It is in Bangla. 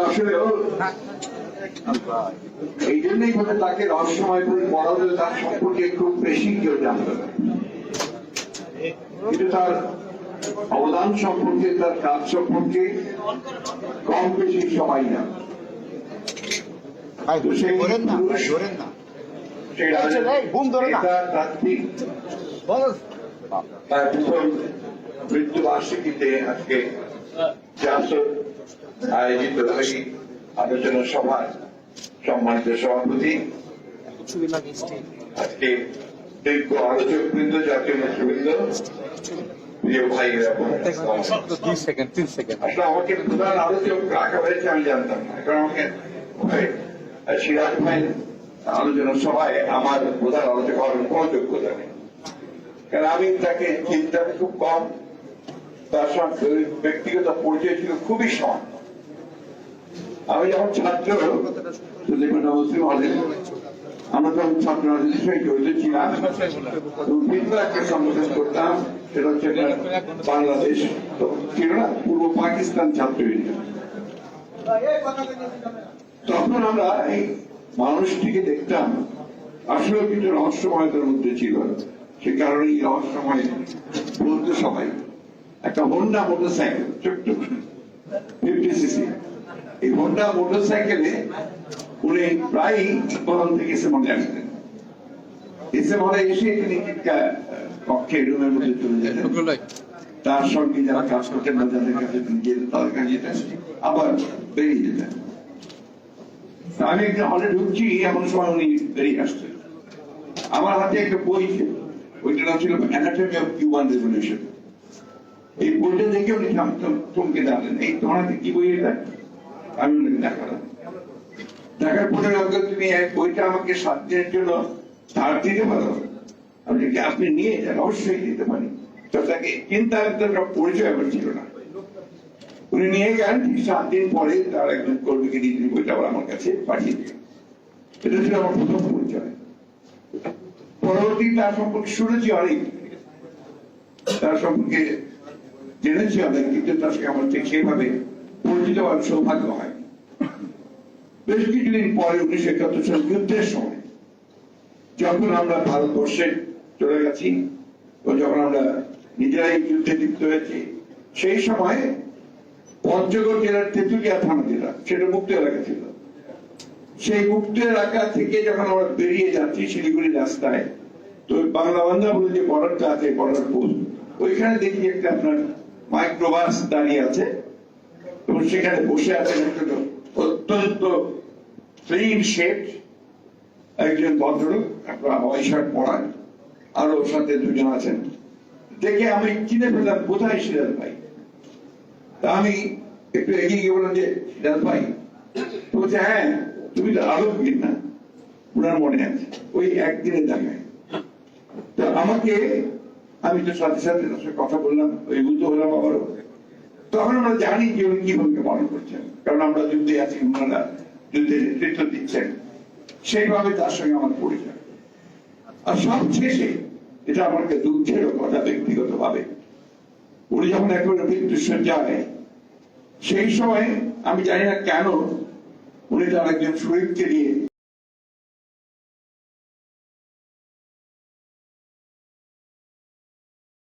আসলে এই জন্যই বলে তাকে রহস্যময় করে বলা হলে তার সম্পর্কে খুব বেশি কেউ জানতো কিন্তু তার অবদান সম্পর্কে তার কাজ সম্পর্কে কম বেশি সবাই না আচ্ছা, তার প্রথম মৃত্যু বার্ষিকীতে আজকে জাসদ আয়োজিত আলোচনা সভার সম্মানিত সভাপতি। আজকে দীর্ঘ আলোচক বৃন্দ, জাতীয় নেতৃবৃন্দ আলোচনা সভায় আমার প্রধান আলোচক হওয়ার কোনো যোগ্যতা নেই। কারণ আমি তাকে চিন্তা খুব কম তার সঙ্গে ব্যক্তিগত পরিচয় ছিল খুবই সমান আমি যখন ছাত্র আমরা তখন ছাত্র ছিলাম। করতাম, সেটা হচ্ছে বাংলাদেশ। ছিল না, পূর্ব পাকিস্তান ছাত্র তখন আমরা এই মানুষটিকে দেখতাম আসলে কিছু রহস্যময়তার মধ্যে ছিল। সে কারণে এই রহস্যময় বলতে সবাই। একটা হোন্ডা মোটর সাইকেল ছোট্ট ফিফটি সিসি এই হোন্ডা মোটর সাইকেলে উনি প্রায় ইকবাল থেকে এসে মনে আসতেন। এসে মনে এসে তিনি কক্ষে রুমের মধ্যে চলে যেতেন তার সঙ্গে যারা কাজ করতেন না যাদের কাছে তিনি যেতেন তাদের কাছে যেতেন আবার বেরিয়ে যেতেন। আমি একটা হলে ঢুকছি এমন সময় উনি বেরিয়ে আসছেন আমার হাতে একটা বই ছিল। ওইটার নাম ছিল অ্যানাটমি অফ কিউবান রেভলিউশন এই বইটা দেখে উনি থাম- দাঁড়ালেন। এই তোমার কি বই এটা? আমি ওনাকে দেখালাম দেখার পরে আমাকে তুমি এক বইটা আমাকে সাত দিনের জন্য ধার দিতে পারো? বলি, আপনি নিয়ে যান অবশ্যই দিতে পারি। তো তাকে চিন্তা পরিচয় আমার ছিল না। উনি নিয়ে গেলেন ঠিক সাত দিন পরে তার একজন কর্মীকে দিয়ে তিনি বইটা আবার আমার কাছে পাঠিয়ে দিলেন। এটা ছিল আমার প্রথম পরিচয়। পরবর্তী তার সম্পর্কে শুনেছি অনেক। তার সম্পর্কে জেনেছি অনেক কিন্তু তার সঙ্গে আমার ঠিক সেভাবে পরিচিত হওয়ার সৌভাগ্য হয় বেশ কিছুদিন পরে উনিশশো একাত্তর সাল যুদ্ধের সময়, যখন আমরা ভারতবর্ষে চলে গেছি ও যখন আমরা নিজেরাই যুদ্ধে লিপ্ত হয়েছি, সেই সময় পঞ্চগড় জেলার তেঁতুলিয়া থানা জেলা সেটা মুক্ত এলাকা ছিল। সেই মুক্ত এলাকা থেকে যখন আমরা বেরিয়ে যাচ্ছি শিলিগুড়ি রাস্তায়, তো বাংলা বান্ধা বলে যে বর্ডারটা আছে, বর্ডার পোস্ট, ওইখানে দেখি একটা আপনার মাইক্রোবাস দাঁড়িয়ে আছে এবং সেখানে বসে আছেন একজন অত্যন্ত ক্লিন শেপ একজন ভদ্রলোক একটা হাওয়াই শার্ট পরা আর ওর সাথে দুজন আছেন। দেখে আমি চিনে ফেললাম, কোথায় সিরাজ ভাই? তা আমি একটু এগিয়ে গিয়ে বললাম যে, সিরাজ ভাই বলছে হ্যাঁ তুমি তো আলোকবিদ না। ওনার মনে আছে, ওই একদিনের দেখায় তো আমাকে আমি তো সাথে সাথে তার সাথে কথা বললাম বুদ্ধ হলাম আবারও। তখন আমরা জানি যে উনি কীভাবে মনে করছেন, কারণ আমরা যুদ্ধে আছি ওনারা যুদ্ধে নেতৃত্ব দিচ্ছেন। সেইভাবে তার সঙ্গে আমার পরিচয়। আর সব শেষে এটা আমাকে কাছে দুঃখেরও কথা ব্যক্তিগত ভাবে উনি যখন একেবারে সজ্জায় সেই সময় আমি জানি না কেন উনি তার একজন শরীরকে নিয়ে